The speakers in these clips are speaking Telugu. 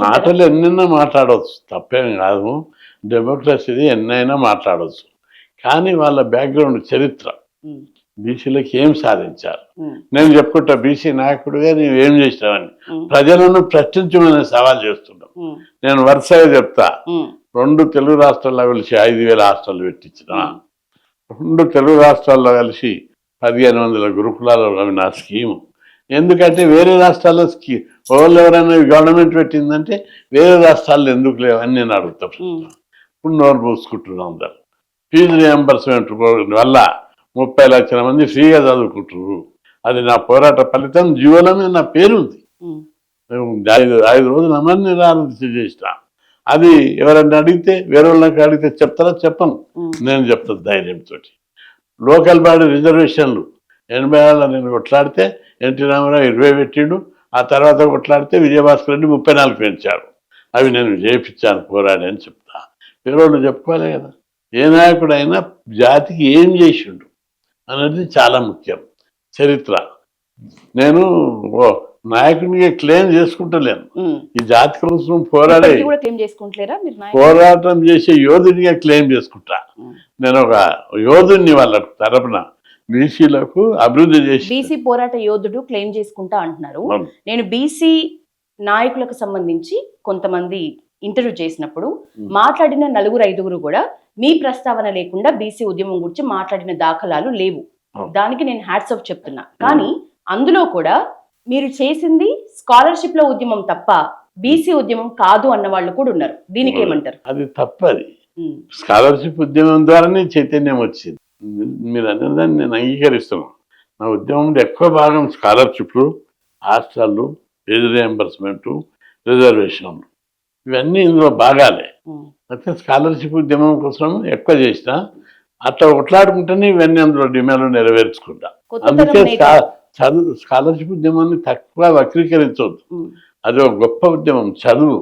మాటలు ఎన్నైనా మాట్లాడవచ్చు తప్పేం కాదు. డెమోక్రసీది ఎన్నైనా మాట్లాడవచ్చు కానీ వాళ్ళ బ్యాక్గ్రౌండ్ చరిత్ర. బీసీలకు ఏం సాధించారు? నేను చెప్పుకుంటా బీసీ నాయకుడిగా నువ్వు ఏం చేసినావని ప్రజలను ప్రశ్నించమని సవాల్ చేస్తున్నాం నేను వరుసగా చెప్తా. రెండు తెలుగు రాష్ట్రాల్లో కలిసి ఐదు వేల హాస్టల్ పెట్టించిన రెండు తెలుగు రాష్ట్రాల్లో కలిసి పదిహేను వందల గురుకులాలు అవి నా స్కీము. ఎందుకంటే వేరే రాష్ట్రాల్లో స్కీ వాళ్ళు ఎవరైనా గవర్నమెంట్ పెట్టిందంటే వేరే రాష్ట్రాల్లో ఎందుకు లేవని నేను అడుగుతాను ఇప్పుడు నోరు పూసుకుంటున్నాం అందరు. ఫీజు రియంబర్స్మెంట్ వల్ల ముప్పై లక్షల మంది ఫ్రీగా చదువుకుంటున్నారు. అది నా పోరాట ఫలితం జీవనం నా పేరు ఉంది ఐదు ఐదు రోజులు అమలు నిరాదీక్ష చేసిన. అది ఎవరన్నా అడిగితే వేరే వాళ్ళకి అడిగితే చెప్తారా? చెప్పను. నేను చెప్తాను ధైర్యంతో లోకల్ బాడీ రిజర్వేషన్లు ఎనభై ఏళ్ళ నేను కొట్లాడితే ఎన్టీ రామారావు ఇరవై పెట్టిండు ఆ తర్వాత కొట్లాడితే విజయభాస్కర్ రెడ్డి ముప్పై నాలుగు పెంచాడు అవి నేను చేయించాను పోరాడి అని చెప్తా. వాళ్ళు చెప్పుకోవాలి కదా. ఏ నాయకుడైనా జాతికి ఏం చేసిండు అనేది చాలా ముఖ్యం. చరిత్ర. నేను ఓ నాయకునిగా క్లెయిమ్ చేసుకుంటలేను. ఈ జాతి కోసం పోరాడే? పోరాటం చేసే యోధునిగా క్లెయిమ్ చేసుకుంటా. నేను ఒక యోధుని వాళ్ళ తరపున బీసీలకు అభివృద్ధి చేసి బీసీ పోరాట యోధుడు క్లెయిమ్ చేసుకుంటా అంటున్నారు. నేను బీసీ నాయకులకు సంబంధించి కొంతమంది ఇంటర్వ్యూ చేసినప్పుడు. మాట్లాడిన నలుగురు ఐదుగురు కూడా మీ ప్రస్తావన లేకుండా బీసీ ఉద్యమం గురించి మాట్లాడిన దాఖలాలు లేవు. దానికి నేను హ్యాట్స్ ఆఫ్ చెప్తున్నా. కానీ అందులో కూడా మీరు చేసింది స్కాలర్షిప్లో ఉద్యమం తప్ప బీసీ ఉద్యమం కాదు అన్న వాళ్ళు కూడా ఉన్నారు. దీనికి ఏమంటారు? అది తప్పది. స్కాలర్షిప్ ఉద్యమం ద్వారానే చైతన్యం వచ్చింది. మీరు అనేదాన్ని నేను అంగీకరిస్తున్నాను. నా ఉద్యమంలో ఎక్కువ భాగం స్కాలర్షిప్లు హాస్టళ్ళు ఫీజు రియంబర్స్మెంట్ రిజర్వేషన్లు. ఇవన్నీ ఇందులో భాగాలే. అయితే స్కాలర్షిప్ ఉద్యమం కోసం ఎక్కువ చేసిన అట్లా కొట్లాడుకుంటేనే ఇవన్నీ అందులో డిమాండ్లు నెరవేర్చుకుంటా. అందుకే చదువు స్కాలర్షిప్ ఉద్యమాన్ని తక్కువ వక్రీకరించవద్దు అది ఒక గొప్ప ఉద్యమం చదువు.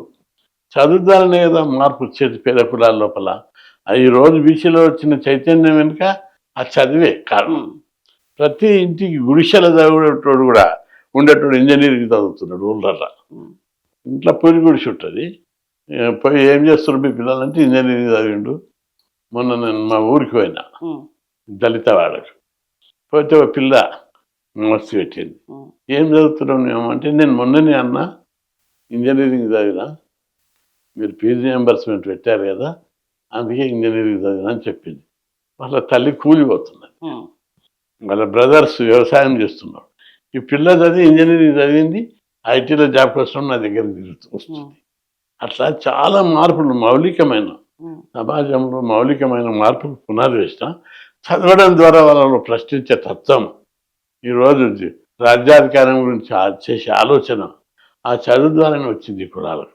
చదువు ద్వారానే కదా మార్పు వచ్చేది పేద కులాల లోపల. ఈ రోజు బీసీలో వచ్చిన చైతన్యం వెనుక ఆ చదివే కారణం ప్రతి ఇంటికి గుడిసెల చదివేటోడు కూడా ఉండేటోడు ఇంజనీరింగ్ చదువుతున్నాడు ఉమ్, ఇంట్లో పొయ్యి గుడిసి ఉంటుంది. ఏ, పోయి ఏం చేస్తున్నారు మీ పిల్లలంటే ఇంజనీరింగ్ చదివిండు. మొన్న నేను మా ఊరికి పోయినా. దళిత వాడకు పోతే ఒక పిల్ల మస్తు పెట్టింది ఏం చదువుతున్నాం మేము అంటే నేను మొన్ననే అన్నా ఇంజనీరింగ్ చదివినా. మీరు ఫీజు రియంబర్స్మెంట్ పెట్టారు కదా అందుకే ఇంజనీరింగ్ చదివినా అని చెప్పింది. వాళ్ళ తల్లి కూలిపోతున్నది వాళ్ళ బ్రదర్స్ వ్యవసాయం చేస్తున్నారు. ఈ పిల్ల చదివి ఇంజనీరింగ్ చదివింది ఐటీలో జాబ్ కోసం నా దగ్గరికి తిరుగుతూ వస్తుంది. అట్లా చాలా మార్పులు మౌలికమైన సమాజంలో మౌలికమైన మార్పులు పునాది వేసిన చదవడం ద్వారా వాళ్ళలో ప్రశ్నించే తత్వం. ఈరోజు రాజ్యాధికారం గురించి చేసే ఆలోచన ఆ చదువు ద్వారానే వచ్చింది కులాలకు.